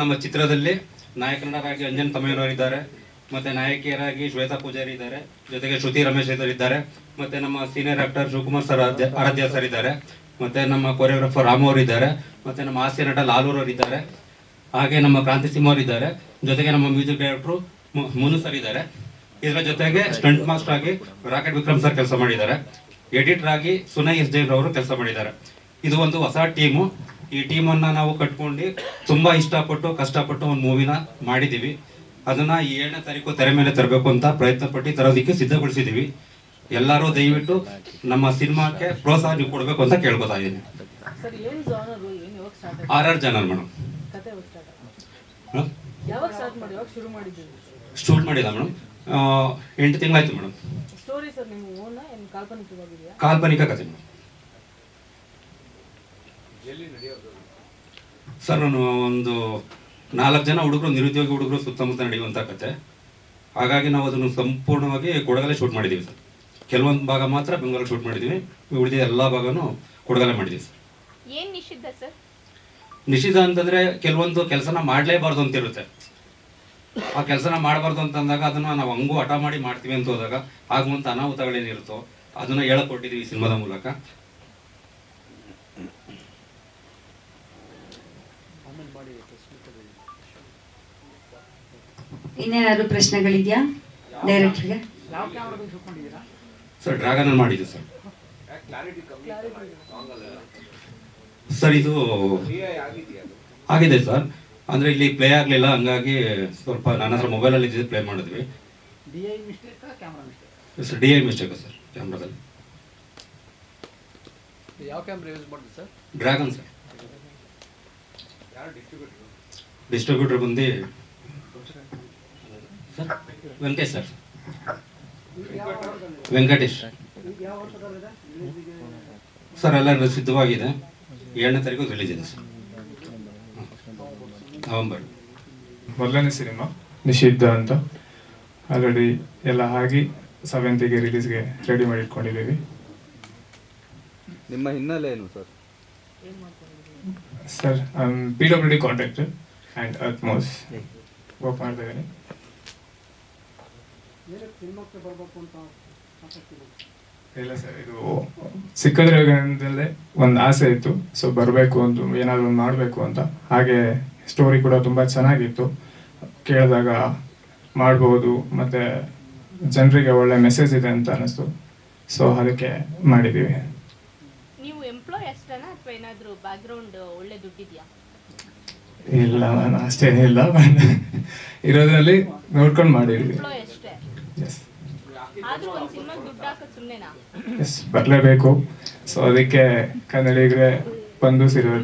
ನಮ್ಮ ಚಿತ್ರದಲ್ಲಿ ನಾಯಕನಾಗಿ ಅಂಜನ್ ತಮಿಳವರಿದ್ದಾರೆ ಮತ್ತೆ ನಾಯಕಿಯರಾಗಿ ಶ್ವೇತಾ ಪೂಜಾರಿ ಇದ್ದಾರೆ. ಜೊತೆಗೆ ಶ್ರುತಿ ರಮೇಶ್ ಇದ್ದಾರೆ. ಮತ್ತೆ ನಮ್ಮ senior actor Shivakumar sir Aradhya sir ಇದ್ದಾರೆ. ಮತ್ತೆ ನಮ್ಮ ಕೊರಿಯೋಗ್ರಾಫರ್ ರಾಮು ಅವರು ಇದ್ದಾರೆ. ಮತ್ತೆ ನಮ್ಮ ಹಾಸ್ಯ ನಟ ಲಾಲೂರ್ ಅವರು ಇದ್ದಾರೆ. ಹಾಗೆ ನಮ್ಮ ಕ್ರಾಂತಿ ಸಿಂಹ ಅವರು ಇದ್ದಾರೆ. ಜೊತೆಗೆ ನಮ್ಮ ಮ್ಯೂಸಿಕ್ ಡೈರೆಕ್ಟ್ರು ಮುನು ಸರ್ ಇದ್ದಾರೆ. ಇದರ ಜೊತೆಗೆ ಸ್ಟಂಟ್ ಮಾಸ್ಟರ್ ಆಗಿ ರಾಕೆಟ್ ವಿಕ್ರಮ್ ಸರ್ ಕೆಲಸ ಮಾಡಿದ್ದಾರೆ. ಎಡಿಟರ್ ಆಗಿ ಸುನೈ ಎಸ್ ಜೈನ್ ಅವರು ಕೆಲಸ ಮಾಡಿದ್ದಾರೆ. ಇದು ಒಂದು ಹೊಸ ಟೀಮು ಈ ಟೀಮನ್ನು ನಾವು ಕಟ್ಕೊಂಡು ತುಂಬಾ ಇಷ್ಟಪಟ್ಟು ಕಷ್ಟಪಟ್ಟು ಒಂದು ಮೂವಿನ ಮಾಡಿದೀವಿ. ಅದನ್ನ ಈ ಏಳನೇ ತಾರೀಕು ತೆರೆ ಮೇಲೆ ತರಬೇಕು ಅಂತ ಪ್ರಯತ್ನ ಪಟ್ಟು ತರೋದಕ್ಕೆ ಸಿದ್ಧಗೊಳಿಸಿದೀವಿ. ಎಲ್ಲರೂ ದಯವಿಟ್ಟು ನಮ್ಮ ಸಿನಿಮಾಕ್ಕೆ ಪ್ರೋತ್ಸಾಹ ನೀವು ಕೊಡಬೇಕು ಅಂತ ಕೇಳ್ಕೊತಾ ಇದ್ದೀನಿ. ಆರ್ ಆರ್ ಜನರ್ ಮೇಡಮ್. ಕತೆ ಮಾಡಿಲ್ಲ ಮಾಡಿದ್ದೀವಿ ಶೂಟ್ ಮಾಡಿದ ಮೇಡಮ್. ಎಂಟು ತಿಂಗಳಾಯ್ತು ಮೇಡಮ್. ಕಾಲ್ಪನಿಕ ಕಥೆ ಮೇಡಮ್. ಸರ್ ನಾನು ಒಂದು ನಾಲ್ಕು ಜನ ಹುಡುಗರು ನಿರುದ್ಯೋಗಿ ಹುಡುಗರು ಸುತ್ತಮುತ್ತ ನಡೆಯುವಂಥ ಕತೆ. ಹಾಗಾಗಿ ನಾವು ಅದನ್ನು ಸಂಪೂರ್ಣವಾಗಿ ಕೊಡಗಲೆ ಶೂಟ್ ಮಾಡಿದ್ದೀವಿ ಸರ್. ಕೆಲವೊಂದು ಭಾಗ ಮಾತ್ರ ಬೆಂಗಳೂರು ಶೂಟ್ ಮಾಡಿದ್ದೀವಿ ಉಳಿದ ಎಲ್ಲ ಭಾಗನೂ ಕೊಡಗಲೆ ಮಾಡಿದ್ದೀವಿ ಸರ್. ಏನು ನಿಷಿದ್ಧ ಸರ್? ನಿಷಿದ್ಧ ಅಂತಂದ್ರೆ ಕೆಲವೊಂದು ಕೆಲಸನ ಮಾಡಲೇಬಾರ್ದು ಅಂತ ಇರುತ್ತೆ. ಆ ಕೆಲಸನ ಮಾಡಬಾರ್ದು ಅಂತ ಅಂದಾಗ ಅದನ್ನ ನಾವು ಹಂಗೂ ಹಠ ಮಾಡಿ ಮಾಡ್ತೀವಿ ಅಂತ ಹೋದಾಗ ಆಗುವಂಥ ಅನಾಹುತಗಳೇನಿರುತ್ತೋ ಅದನ್ನ ಹೇಳಕೊಟ್ಟಿದ್ದೀವಿ ಈ ಸಿನಿಮಾದ ಮೂಲಕ. ಇನ್ನೇನಾದ್ರು ಪ್ರಶ್ನೆಗಳಿದೆಯಾ? ಡೈರೆಕ್ಟ್ರಿಗೆ ಸರ್ ಡ್ರ್ಯಾಗನ್ ಮಾಡಿದ್ದು ಸರ್ ಸರ್ ಇದು ಆಗಿದೆ ಸರ್ ಅಂದ್ರೆ ಇಲ್ಲಿ ಪ್ಲೇ ಆಗಲಿಲ್ಲ ಹಂಗಾಗಿ ಸ್ವಲ್ಪ ನನ್ನ ಹತ್ರ ಮೊಬೈಲಲ್ಲಿ ಇದ್ದಿದ್ದು ಪ್ಲೇ ಮಾಡಿದ್ವಿ. Sir D I mistake sir ಕ್ಯಾಮ್ರಾದಲ್ಲಿ. ಯಾವ ಕ್ಯಾಮ್ರಾ ಯೂಸ್ ಮಾಡಿದ್ರಿ ಸರ್ ಡ್ರ್ಯಾಗನ್ ಸರ್ ಡಿಸ್ಟ್ರಿಬ್ಯೂಟರ್ ಬಂದು sir Venkatesh sir. Venkatesh. Sir ಎಲ್ಲ ಸಿದ್ಧವಾಗಿದೆ. ಏಳನೇ ತಾರೀಕು ರಿಲೀಸ್ ಇದೆ ಸರ್. ನವಂಬರ್. ಮೊದಲನೇ ಸಿನಿಮಾ. ನಿಷಿದ್ಧ ಅಂತ. ಆಲ್ರೆಡಿ ಎಲ್ಲ ಆಗಿ ಸೆವೆಂತಿಗೆ ರಿಲೀಸ್ಗೆ ರೆಡಿ ಮಾಡಿ ಇಟ್ಕೊಂಡಿದ್ದೀವಿ ನಿಮ್ಮ ಹಿನ್ನೆಲೆ ಏನು sir? Sir P W D contractor and Atmos work ಮಾಡ್ತಾ ಇದ್ದೀನಿ ಇಲ್ಲ ಸರ್ ಇದು ಸಿಕ್ಕದ್ರಾಗದಲ್ಲೇ ಒಂದು ಆಸೆ ಇತ್ತು. ಸೊ ಬರಬೇಕು ಅಂತ ಏನಾದರೂ ಒಂದು ಮಾಡಬೇಕು ಅಂತ. ಹಾಗೆ ಸ್ಟೋರಿ ಕೂಡ ತುಂಬ ಚೆನ್ನಾಗಿತ್ತು. ಕೇಳಿದಾಗ ಮಾಡ್ಬೋದು ಮತ್ತು ಜನರಿಗೆ ಒಳ್ಳೆ ಮೆಸೇಜ್ ಇದೆ ಅಂತ ಅನ್ನಿಸ್ತು ಸೊ ಅದಕ್ಕೆ ಮಾಡಿದ್ದೀವಿ. ಅಥವಾ ಏನಾದರೂ ಬ್ಯಾಕ್ಗ್ರೌಂಡ್ ಒಳ್ಳೆ ದುಡ್ಡಿದೆಯಾ? ಇಲ್ಲ ನಾನು ಅಷ್ಟೇನಿಲ್ಲ ಇರೋದ್ರಲ್ಲಿ ನೋಡ್ಕೊಂಡು ಮಾಡಿದ್ವಿ ಅಷ್ಟೇ? ಎಸ್ ಆದ್ರೂ ಒಂದ್ ಸಿನಿಮಾಗ್ ದುಡ್ಡು ಹಾಕೋದ್ ಸುಮ್ನೆನಾ? ಎಸ್ ಬರಲೇಬೇಕು. ಸೊ ಅದಕ್ಕೆ ಕನ್ನಡಿಗರೇ ಬಂದು ಸಿರೋ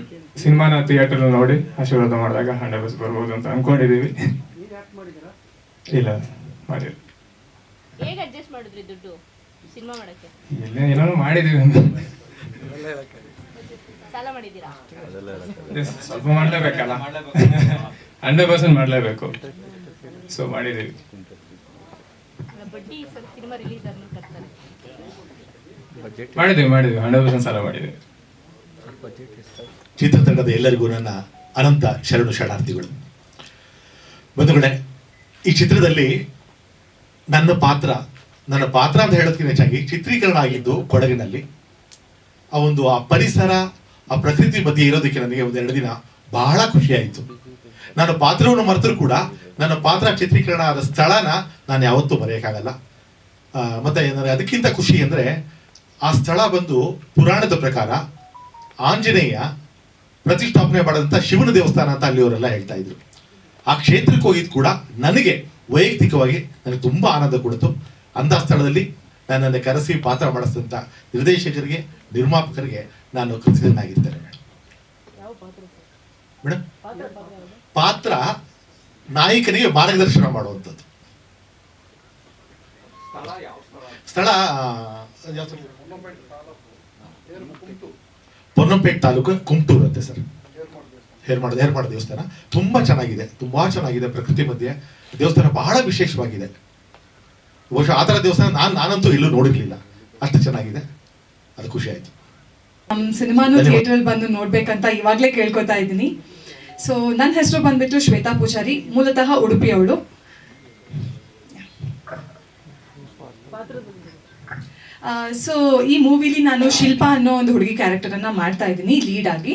ಸಿನಿಮಾನ ಥಿಯೇಟರ್ ನೋಡಿ ಆಶೀರ್ವಾದ ಮಾಡಿದಾಗ ಹಂಡ್ರೆಡ್ ಬಸ್ ಬರ್ಬೋದು ಅಂತ ಮಾಡಿದ್ದೀರಾ ಇಲ್ಲ ಮಾಡಿ ಹೇಗ್ ಅಡ್ಜಸ್ಟ್ ಮಾಡಿದ್ರಿ ದುಡ್ಡು ಸಿನಿಮಾ ಮಾಡಕ್ಕೆ? ಇಲ್ಲ ಏನೋ ಮಾಡಿದೀವಿ. ಅಂತ ಸಾಲ ಮಾಡಿದ್ದೀರಾ? ಸ್ವಲ್ಪ ಮಾಡಲೇಬೇಕಲ್ಲ? ಹಂಡ್ರೆಡ್ ಪರ್ಸೆಂಟ್ ಮಾಡಲೇಬೇಕು. ಸೊ ಮಾಡಿದ್ದೀವಿ. ಮಾಡಿದ್ವಿ ಮಾಡಿದ್ವಿ ಹಂಡ್ರೆಡ್ ಪರ್ಸೆಂಟ್ ಸಾಲ ಮಾಡಿದ್ದೀವಿ. ಚಿತ್ರತಂಡದ ಎಲ್ಲರಿಗೂ ನನ್ನ ಅನಂತ ಶರಣು ಶರಣಾರ್ಥಿಗಳು. ಬಂಧುಗಳೇ ಈ ಚಿತ್ರದಲ್ಲಿ ನನ್ನ ಪಾತ್ರ ನನ್ನ ಪಾತ್ರ ಅಂತ ಹೇಳೋದಕ್ಕಿಂತ ಹೆಚ್ಚಾಗಿ ಚಿತ್ರೀಕರಣ ಆಗಿದ್ದು ಕೊಡಗಿನಲ್ಲಿ. ಆ ಒಂದು ಆ ಪರಿಸರ, ಆ ಪ್ರಕೃತಿ ಬಗ್ಗೆ ಇರೋದಕ್ಕೆ ನನಗೆ ಒಂದು ಎರಡು ದಿನ ಬಹಳ ಖುಷಿಯಾಯಿತು. ನಾನು ಪಾತ್ರವನ್ನು ಮರೆತರೂ ಕೂಡ ನನ್ನ ಪಾತ್ರ ಚಿತ್ರೀಕರಣ ಆದ ಸ್ಥಳನ ನಾನು ಯಾವತ್ತೂ ಮರೆಯೋಕ್ಕಾಗಲ್ಲ. ಮತ್ತು ಮತ್ತೆ ನನಗೆ ಅದಕ್ಕಿಂತ ಖುಷಿ ಅಂದರೆ ಆ ಸ್ಥಳ ಬಂದು ಪುರಾಣದ ಪ್ರಕಾರ ಆಂಜನೇಯ ಪ್ರತಿಷ್ಠಾಪನೆ ಮಾಡಿದಂಥ ಶಿವನ ದೇವಸ್ಥಾನ ಅಂತ ಅಲ್ಲಿಯವರೆಲ್ಲ ಹೇಳ್ತಾ ಇದ್ರು. ಆ ಕ್ಷೇತ್ರಕ್ಕೆ ಹೋಗಿದ್ದು ಕೂಡ ನನಗೆ ವೈಯಕ್ತಿಕವಾಗಿ ನನಗೆ ತುಂಬ ಆನಂದ ಕೊಡ್ತು ಅಂಥ ಸ್ಥಳದಲ್ಲಿ ನನ್ನನ್ನು ಕರೆಸಿ ಪಾತ್ರ ಮಾಡಿಸಿದಂಥ ನಿರ್ದೇಶಕರಿಗೆ ನಿರ್ಮಾಪಕರಿಗೆ ನಾನು ಕೃತಜ್ಞನಾಗಿದ್ದೇನೆ. ಮೇಡಮ್ ಪಾತ್ರ ನಾಯಕನಿಗೆ ಮಾರ್ಗದರ್ಶನ ಮಾಡುವಂಥದ್ದು. ಸ್ಥಳ ಆ, ಯಾವ ಸ್ಥಳ? ಪೊನ್ನಂಪೇಟ್ ತಾಲೂಕು ಕುಮಟೂರು ಅಂತೆ ಸರ್. ಹೇರ್ಮಾಡ ಹೇರ್ಮಾಡ ದೇವಸ್ಥಾನ. ತುಂಬಾ ಚೆನ್ನಾಗಿದೆ ತುಂಬಾ ಚೆನ್ನಾಗಿದೆ ಪ್ರಕೃತಿ ಮಧ್ಯೆ. ದೇವಸ್ಥಾನ ಬಹಳ ವಿಶೇಷವಾಗಿದೆ. ಬಹುಶಃ ಆ ಥರ ದೇವಸ್ಥಾನ ನಾನು ನಾನಂತೂ ಎಲ್ಲೂ ನೋಡಿರ್ಲಿಲ್ಲ. ಅಷ್ಟು ಚೆನ್ನಾಗಿದೆ. ಅದು ಖುಷಿ ಆಯ್ತು. ಸಿನಿಮಾನು ಧನ್ಯವಾದ. ಥಿಯೇಟರ್ ಬಂದು ನೋಡ್ಬೇಕಂತ ಇವಾಗ್ಲೇ ಕೇಳ್ಕೊತಾ ಇದ್ದೀನಿ. ಸೊ ನನ್ನ ಹೆಸರು ಬಂದ್ಬಿಟ್ಟು ಶ್ವೇತಾ ಪೂಜಾರಿ ಮೂಲತಃ ಉಡುಪಿಯವಳು. ಸೊ ಈ ಮೂವಿಲಿ ನಾನು ಶಿಲ್ಪಾ ಅನ್ನೋ ಒಂದು ಹುಡುಗಿ ಕ್ಯಾರೆಕ್ಟರನ್ನು ಮಾಡ್ತಾ ಇದ್ದೀನಿ ಲೀಡ್ ಆಗಿ.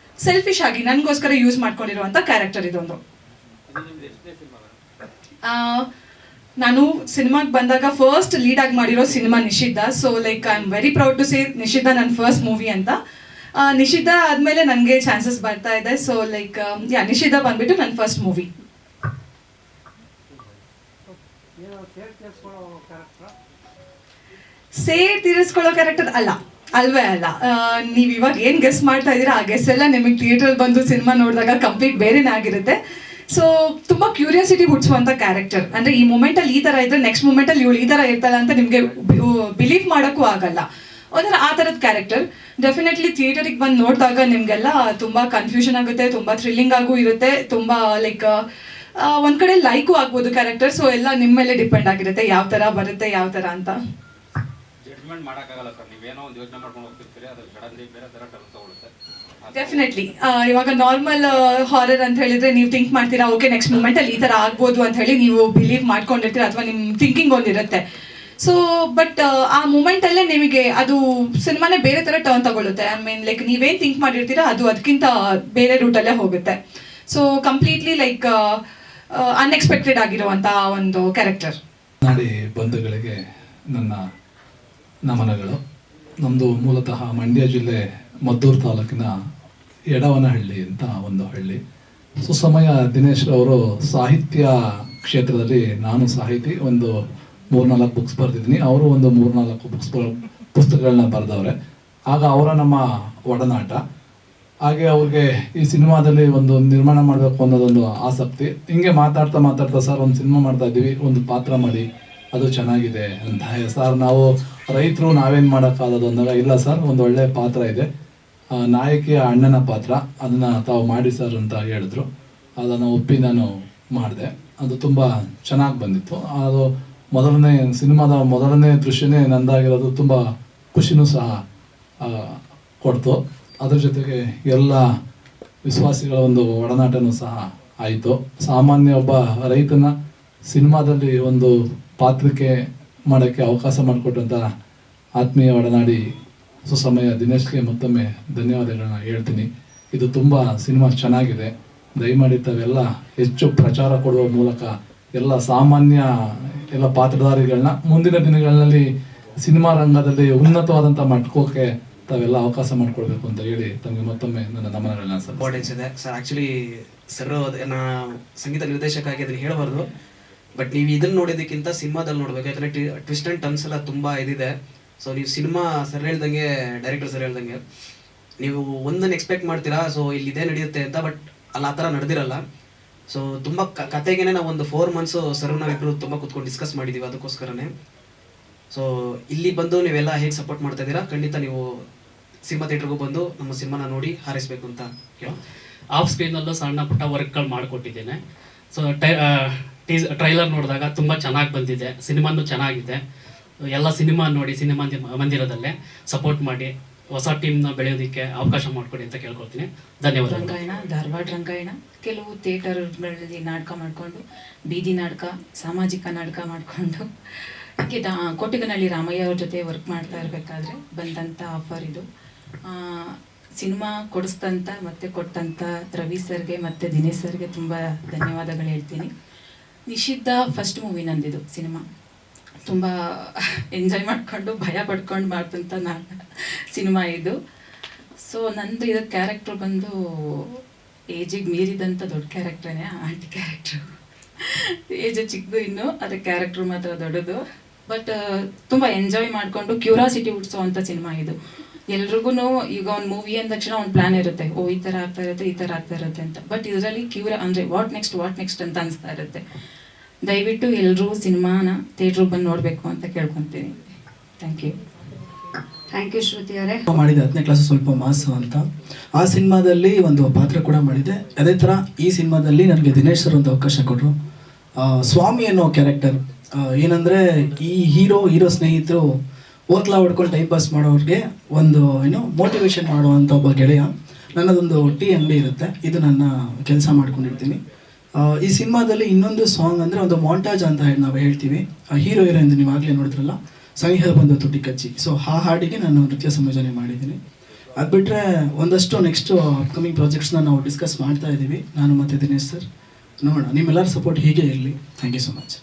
ಸೆಲ್ಫಿಶ್ ಆಗಿ ನನಗೋಸ್ಕರ ಯೂಸ್ ಮಾಡ್ಕೊಂಡಿರುವಂಥ ಕ್ಯಾರೆಕ್ಟರ್ ಇದೊಂದು. ನಾನು ಸಿನಿಮಾಗೆ ಬಂದಾಗ ಫಸ್ಟ್ ಲೀಡ್ ಆಗಿ ಮಾಡಿರೋ cinema Nishiddha. So like I am very proud to say Nishiddha ನನ್ನ ಫಸ್ಟ್ ಮೂವಿ ಅಂತ. ನಿಷಿದ್ಧ ಆದಮೇಲೆ ನನಗೆ ಚಾನ್ಸಸ್ ಬರ್ತಾ ಇದೆ. ಸೊ ಲೈಕ್ ಯಾ ನಿಷಿದ್ಧ ಬಂದ್ಬಿಟ್ಟು ನನ್ನ ಫಸ್ಟ್ ಮೂವಿ ಸೇರ್ ತೀರಿಸ್ಕೊಳ್ಳೋ ಕ್ಯಾರೆಕ್ಟರ್ ಅಲ್ಲ. ಅಲ್ವೇ ಅಲ್ಲ. ನೀವು ಇವಾಗ ಏನು ಗೆಸ್ ಮಾಡ್ತಾ ಇದ್ದೀರಾ, ಆ ಗೆಸ್ ಎಲ್ಲ ನಿಮಗೆ ಥಿಯೇಟ್ರಲ್ಲಿ ಬಂದು ಸಿನಿಮಾ ನೋಡಿದಾಗ ಕಂಪ್ಲೀಟ್ ಬೇರೆನೇ ಆಗಿರುತ್ತೆ. ಸೊ ತುಂಬ ಕ್ಯೂರಿಯಾಸಿಟಿ ಹುಟ್ಟಿಸುವಂಥ ಕ್ಯಾರೆಕ್ಟರ್ ಅಂದರೆ ಈ ಮೂಮೆಂಟಲ್ಲಿ ಈ ಥರ ಇದ್ದರೆ ನೆಕ್ಸ್ಟ್ ಮೂಮೆಂಟಲ್ಲಿ ಇವಳು ಈ ಥರ ಇರ್ತಾಳೆ ಅಂತ ನಿಮಗೆ ಬಿಲೀವ್ ಮಾಡೋಕ್ಕೂ ಆಗಲ್ಲ. ಒಂಥರ ಆ ಥರದ ಕ್ಯಾರೆಕ್ಟರ್ ಡೆಫಿನೆಟ್ಲಿ ಥಿಯೇಟರಿಗೆ ಬಂದು ನೋಡಿದಾಗ ನಿಮಗೆಲ್ಲ ತುಂಬ ಕನ್ಫ್ಯೂಷನ್ ಆಗುತ್ತೆ, ತುಂಬ ಥ್ರಿಲ್ಲಿಂಗ್ ಆಗೂ ಇರುತ್ತೆ, ತುಂಬ ಲೈಕ್ ಒಂದು ಕಡೆ ಲೈಕು ಆಗ್ಬೋದು ಕ್ಯಾರೆಕ್ಟರ್ ಸೊ ಎಲ್ಲ ನಿಮ್ಮ ಮೇಲೆ ಡಿಪೆಂಡ್ ಆಗಿರುತ್ತೆ, ಯಾವ ಥರ ಬರುತ್ತೆ, ಯಾವ ಥರ ಅಂತ. ಜಡ್ಜ್ಮೆಂಟ್ ಮಾಡೋಕ್ಕಾಗಲ್ಲ ಸರ್. ನೀವೇನೋ ಒಂದು ಯೋಚನೆ ಮಾಡ್ಕೊಂಡು ಹೋಗ್ತಿರ್ತೀರಿ ಅದು ಸಡನ್ಲಿ ಬೇರೆ ಥರ ಟರ್ನ್ ತಗೊಳುತ್ತೆ. ಡೆಫಿನೆಟ್ಲಿ ಇವಾಗ ನಾರ್ಮಲ್ ಹಾರರ್ ಅಂತ ಹೇಳಿದ್ರೆ ನೀವು ಥಿಂಕ್ ಮಾಡ್ತೀರಾ ಓಕೆ ನೆಕ್ಸ್ಟ್ ಮೂಮೆಂಟ್ ಅಲ್ಲಿ ಈ ತರ ಆಗ್ಬೋದು ಅಂತ ಹೇಳಿ ನೀವು ಬಿಲೀವ್ ಮಾಡ್ಕೊಂಡಿರ್ತೀರಾ ಅಥವಾ ನಿಮ್ ಥಿಂಕಿಂಗ್ ಒಂದಿರುತ್ತೆ ಸೊ ಬಟ್ ಆ ಮೂಮೆಂಟ್ ಅಲ್ಲೇ ನಿಮಗೆ ಅದು ಸಿನಿಮಾನೇ ಬೇರೆ ತರ ಟರ್ನ್ ತಗೊಳ್ಳುತ್ತೆ ಐ ಮೀನ್ ಲೈಕ್ ನೀವೇನ್ ಥಿಂಕ್ ಮಾಡಿರ್ತೀರಾ ಅದು ಅದಕ್ಕಿಂತ ಬೇರೆ ರೂಟಲ್ಲೇ ಹೋಗುತ್ತೆ. ಸೊ ಕಂಪ್ಲೀಟ್ಲಿ ಲೈಕ್ ಅನ್ಎಕ್ಸ್ಪೆಕ್ಟೆಡ್ ಆಗಿರುವಂತಹ ಒಂದು ಕ್ಯಾರೆಕ್ಟರ್ ನಾಡಿ ಬಂಧುಗಳಿಗೆ ನನ್ನ ನಮನಗಳು. ನಮ್ಮದು ಮೂಲತಃ ಮಂಡ್ಯ ಜಿಲ್ಲೆ ಮದ್ದೂರು ತಾಲೂಕಿನ ಎಡವನಹಳ್ಳಿ ಅಂತ ಒಂದು ಹಳ್ಳಿ. ಸುಸಮಯ ದಿನೇಶ್ ಅವರು ಸಾಹಿತ್ಯ ಕ್ಷೇತ್ರದಲ್ಲಿ ನಾನು ಸಾಹಿತಿ, ಒಂದು ಮೂರ್ನಾಲ್ಕು ಬುಕ್ಸ್ ಬರೆದಿದ್ದೀನಿ. ಅವರು ಒಂದು ಮೂರ್ನಾಲ್ಕು ಬುಕ್ಸ್ ಪುಸ್ತಕಗಳನ್ನ ಬರೆದವ್ರೆ. ಆಗ ಅವರ ನಮ್ಮ ಒಡನಾಟ. ಹಾಗೆ ಅವ್ರಿಗೆ ಈ ಸಿನಿಮಾದಲ್ಲಿ ಒಂದು ನಿರ್ಮಾಣ ಮಾಡಬೇಕು ಅನ್ನೋದೊಂದು ಆಸಕ್ತಿ. ಹಿಂಗೆ ಮಾತಾಡ್ತಾ ಮಾತಾಡ್ತಾ, ಸರ್, ಒಂದು ಸಿನಿಮಾ ಮಾಡ್ತಾ ಇದ್ದೀವಿ ಒಂದು ಪಾತ್ರ ಮಾಡಿ, ಅದು ಚೆನ್ನಾಗಿದೆ ಅಂತ ಸರ್, ನಾವು ರೈತರು ನಾವೇನು ಮಾಡೋಕ್ಕಾಗೋದು ಅಂದಾಗ ಇಲ್ಲ ಸರ್, ಒಂದು ಒಳ್ಳೆ ಪಾತ್ರ ಇದೆ. ನಾಯಕಿಯ ಅಣ್ಣನ ಪಾತ್ರ, ಅದನ್ನು ತಾವು ಮಾಡಿ ಸರ್ ಅಂತ ಹೇಳಿದ್ರು. ಅದನ್ನು ಒಪ್ಪಿ ನಾನು ಮಾಡಿದೆ. ಅದು ತುಂಬ ಚೆನ್ನಾಗಿ ಬಂದಿತ್ತು. ಅದು ಮೊದಲನೇ ಸಿನಿಮಾದ ಮೊದಲನೇ ದೃಶ್ಯನೇ ನಂದಾಗಿರೋದು ತುಂಬ ಖುಷಿನೂ ಸಹ ಕೊಡ್ತು. ಅದ್ರ ಜೊತೆಗೆ ಎಲ್ಲ ವಿಶ್ವಾಸಿಗಳ ಒಂದು ಒಡನಾಟನೂ ಸಹ ಆಯಿತು. ಸಾಮಾನ್ಯ ಒಬ್ಬ ರೈತನ ಸಿನಿಮಾದಲ್ಲಿ ಒಂದು ಪಾತ್ರಕ್ಕೆ ಮಾಡೋಕ್ಕೆ ಅವಕಾಶ ಮಾಡಿಕೊಟ್ಟಂಥ ಆತ್ಮೀಯ ಒಡನಾಡಿ ಸುಸಮಯ ದಿನೇಶ್ಗೆ ಮತ್ತೊಮ್ಮೆ ಧನ್ಯವಾದಗಳನ್ನ ಹೇಳ್ತೀನಿ. ಇದು ತುಂಬ ಸಿನಿಮಾ ಚೆನ್ನಾಗಿದೆ. ದಯಮಾಡಿ ತಾವೆಲ್ಲ ಹೆಚ್ಚು ಪ್ರಚಾರ ಕೊಡುವ ಮೂಲಕ ಎಲ್ಲ ಸಾಮಾನ್ಯ ಎಲ್ಲ ಪಾತ್ರಧಾರಿಗಳನ್ನ ಮುಂದಿನ ದಿನಗಳಲ್ಲಿ ಸಿನಿಮಾ ರಂಗದಲ್ಲಿ ಉನ್ನತವಾದಂಥ ಮಟ್ಕೋಕೆ ತಾವೆಲ್ಲ ಅವಕಾಶ ಮಾಡಿಕೊಡ್ಬೇಕು ಅಂತ ಹೇಳಿ ತಮಗೆ ಮತ್ತೊಮ್ಮೆ ನನ್ನ ನಮನಗಳನ್ನ ಸಲ್ಲಿಸ್ತೀನಿ. ಇಂಪಾರ್ಟೆನ್ಸ್ ಇದೆ. ಸರ್ ಆ್ಯಕ್ಚುಲಿ ಸರ್ ನಾ ಸಂಗೀತ ನಿರ್ದೇಶಕ ಆಗಿ ಅದನ್ನ ಹೇಳಬಾರ್ದು. ಬಟ್ ನೀವು ಇದನ್ನ ನೋಡೋದಕ್ಕಿಂತ ಸಿನಿಮಾದಲ್ಲಿ ನೋಡ್ಬೇಕು. ಯಾಕಂದ್ರೆ ಟ್ವಿಸ್ಟ್ ಅಂಡ್ ಟರ್ನ್ಸ್ ಎಲ್ಲ ತುಂಬಾ ಇದಿದೆ. ಸೊ ನೀವು ಸಿನಿಮಾ ಸರ್ ಹೇಳ್ದಂಗೆ ಡೈರೆಕ್ಟರ್ ಸರ್ ಹೇಳ್ದಂಗೆ, ನೀವು ಒಂದನ್ನು ಎಕ್ಸ್ಪೆಕ್ಟ್ ಮಾಡ್ತೀರಾ? ಸೊ ಇಲ್ಲಿ ಇದೇ ನಡೆಯುತ್ತೆ ಅಂತ ಬಟ್ ಅಲ್ಲಿ ಆ ಥರ ನಡೆದಿರಲ್ಲ. ಸೊ ತುಂಬ ಕತೆಗೇನೆ ನಾವು ಒಂದು ಫೋರ್ ಮಂತ್ಸು ಸರ್ ನಾವಿಬ್ರು ತುಂಬ ಕೂತ್ಕೊಂಡು ಡಿಸ್ಕಸ್ ಮಾಡಿದ್ದೀವಿ ಅದಕ್ಕೋಸ್ಕರನೇ. ಸೊ ಇಲ್ಲಿ ಬಂದು ನೀವೆಲ್ಲ ಹೇಗೆ ಸಪೋರ್ಟ್ ಮಾಡ್ತಾ ಇದ್ದೀರಾ? ಖಂಡಿತ ನೀವು ಸಿನಿಮಾ ಥಿಯೇಟ್ರಿಗೂ ಬಂದು ನಮ್ಮ ಸಿನಿಮಾನ ನೋಡಿ ಹಾರೈಸ್ಬೇಕು ಅಂತ ಆಫ್ ಸ್ಕ್ರೀನಲ್ಲೂ ಸಣ್ಣ ಪುಟ್ಟ ವರ್ಕ್ಗಳು ಮಾಡಿಕೊಟ್ಟಿದ್ದೇನೆ. ಸೊ ಟೈ ಟೀಸ್ ಟ್ರೈಲರ್ ನೋಡಿದಾಗ ತುಂಬ ಚೆನ್ನಾಗಿ ಬಂದಿದೆ. ಸಿನಿಮಾನು ಚೆನ್ನಾಗಿದೆ. ಎಲ್ಲ ಸಿನಿಮಾ ನೋಡಿ ಸಿನಿಮಾ ಮಂದಿರದಲ್ಲೇ ಸಪೋರ್ಟ್ ಮಾಡಿ ಹೊಸ ಟೀಮ್ನ ಬೆಳೆಯೋದಕ್ಕೆ ಅವಕಾಶ ಮಾಡಿಕೊಡಿ ಅಂತ ಕೇಳ್ಕೊಳ್ತೀನಿ. ಧನ್ಯವಾದ ರಂಗಾಯಣ, ಧಾರವಾಡ ರಂಗಾಯಣ, ಕೆಲವು ಥಿಯೇಟರ್ಗಳಲ್ಲಿ ನಾಟಕ ಮಾಡಿಕೊಂಡು, ಬೀದಿ ನಾಟಕ, ಸಾಮಾಜಿಕ ನಾಟಕ ಮಾಡಿಕೊಂಡು. ಅದಕ್ಕೆ ದಾ ರಾಮಯ್ಯ ಅವ್ರ ಜೊತೆ ವರ್ಕ್ ಮಾಡ್ತಾ ಇರಬೇಕಾದ್ರೆ ಬಂದಂಥ ಆಫರ್ ಇದು. ಸಿನಿಮಾ ಕೊಡಿಸ್ತಂತ ಮತ್ತೆ ಕೊಟ್ಟಂಥ ರವಿ ಸರ್ಗೆ ಮತ್ತು ದಿನೇಶ್ ಸರ್ಗೆ ತುಂಬ ಧನ್ಯವಾದಗಳು ಹೇಳ್ತೀನಿ. ನಿಷಿದ್ಧ ಫಸ್ಟ್ ಮೂವಿ ನಂದಿದು, ಸಿನಿಮಾ. ತುಂಬ ಎಂಜಾಯ್ ಮಾಡಿಕೊಂಡು, ಭಯ ಪಡ್ಕೊಂಡು ಮಾಡ್ತಂಥ ನಾ ಸಿನಿಮಾ ಇದು. ಸೊ ನಂದು ಇದು ಕ್ಯಾರೆಕ್ಟ್ರ್ ಬಂದು ಏಜಿಗೆ ಮೀರಿದಂಥ ದೊಡ್ಡ ಕ್ಯಾರೆಕ್ಟ್ರೇ ಆಂಟಿ ಕ್ಯಾರೆಕ್ಟ್ರು ಏಜ್ ಚಿಕ್ಕದು ಇನ್ನು ಅದರ ಕ್ಯಾರೆಕ್ಟ್ರು ಮಾತ್ರ ದೊಡ್ಡದು. ಬಟ್ ತುಂಬ ಎಂಜಾಯ್ ಮಾಡಿಕೊಂಡು ಕ್ಯೂರಾಸಿಟಿ ಹುಟ್ಟಿಸೋವಂಥ ಸಿನಿಮಾ ಇದು. ಎಲ್ರಿಗೂ ಈಗ ಒಂದು ಮೂವಿ ಅಂದ ತಕ್ಷಣ ಒಂದು ಪ್ಲಾನ್ ಇರುತ್ತೆ. ಓ ಈ ಥರ ಆಗ್ತಾ ಇರುತ್ತೆ ಈ ಥರ ಆಗ್ತಾ ಇರುತ್ತೆ ಅಂತ. ಬಟ್ ಇದರಲ್ಲಿ ಕ್ಯೂರ ಅಂದರೆ ವಾಟ್ ನೆಕ್ಸ್ಟ್ ವಾಟ್ ನೆಕ್ಸ್ಟ್ ಅಂತ ಅನಿಸ್ತಾ ಇರುತ್ತೆ. ದಯವಿಟ್ಟು ಎಲ್ಲರೂ ಸಿನಿಮಾನ ಥಿಯೇಟ್ರಿಗೆ ಬಂದು ನೋಡಬೇಕು ಅಂತ ಕೇಳ್ಕೊತೀನಿ. Thank you thank you Shruti ಅವರೇ. ಮಾಡಿದೆ ಹತ್ತನೇ ಕ್ಲಾಸ್ ಸ್ವಲ್ಪ ಮಾಸು ಅಂತ. ಆ ಸಿನಿಮಾದಲ್ಲಿ ಒಂದು ಪಾತ್ರ ಕೂಡ ಮಾಡಿದೆ. ಅದೇ ಥರ ಈ ಸಿನಿಮಾದಲ್ಲಿ ನನಗೆ ದಿನೇಶ್ ಸರ್ ಒಂದು ಅವಕಾಶ ಕೊಟ್ಟರು ಸ್ವಾಮಿ ಅನ್ನೋ ಕ್ಯಾರೆಕ್ಟರ್ ಏನಂದರೆ ಈ ಹೀರೋ ಹೀರೋ ಸ್ನೇಹಿತರು ಓತ್ಲಾ ಹೊಡ್ಕೊಂಡು ಟೈಮ್ ಪಾಸ್ ಮಾಡೋರಿಗೆ ಒಂದು, ಏನು ಮೋಟಿವೇಶನ್ ಮಾಡುವಂಥ ಒಬ್ಬ ಗೆಳೆಯ. ನನ್ನದೊಂದು ಟೀ ಅಂಗಡಿ ಇರುತ್ತೆ. ಇದು ನನ್ನ ಕೆಲಸ ಮಾಡ್ಕೊಂಡಿರ್ತೀನಿ. ಈ ಸಿನಿಮಾದಲ್ಲಿ ಇನ್ನೊಂದು ಸಾಂಗ್ ಅಂದರೆ ಒಂದು ಮಾಂಟಾಜ್ ಅಂತ ಹೇಳಿ ನಾವು ಹೇಳ್ತೀವಿ. ಹೀರೋ ಹೀರೋಯಿನ್ ನೀವು ಆಗಲೇ ನೋಡಿದ್ರಲ್ಲ? ಸಂಗೀತ ಬಂದು ತುಟಿ ಕಚ್ಚಿ. ಸೊ ಆ ಹಾಡಿಗೆ ನಾನು ನೃತ್ಯ ಸಂಯೋಜನೆ ಮಾಡಿದ್ದೀನಿ. ಅದು ಬಿಟ್ಟರೆ ಒಂದಷ್ಟು ನೆಕ್ಸ್ಟ್ ಅಪ್ಕಮಿಂಗ್ ಪ್ರಾಜೆಕ್ಟ್ಸ್ನ ನಾವು ಡಿಸ್ಕಸ್ ಮಾಡ್ತಾ ಇದ್ದೀವಿ ನಾನು ಮತ್ತೆ ದಿನೇಶ್ ಸರ್ ನೋಡೋಣ. ನಿಮ್ಮೆಲ್ಲರ ಸಪೋರ್ಟ್ ಹೀಗೆ ಇರಲಿ. Thank you so much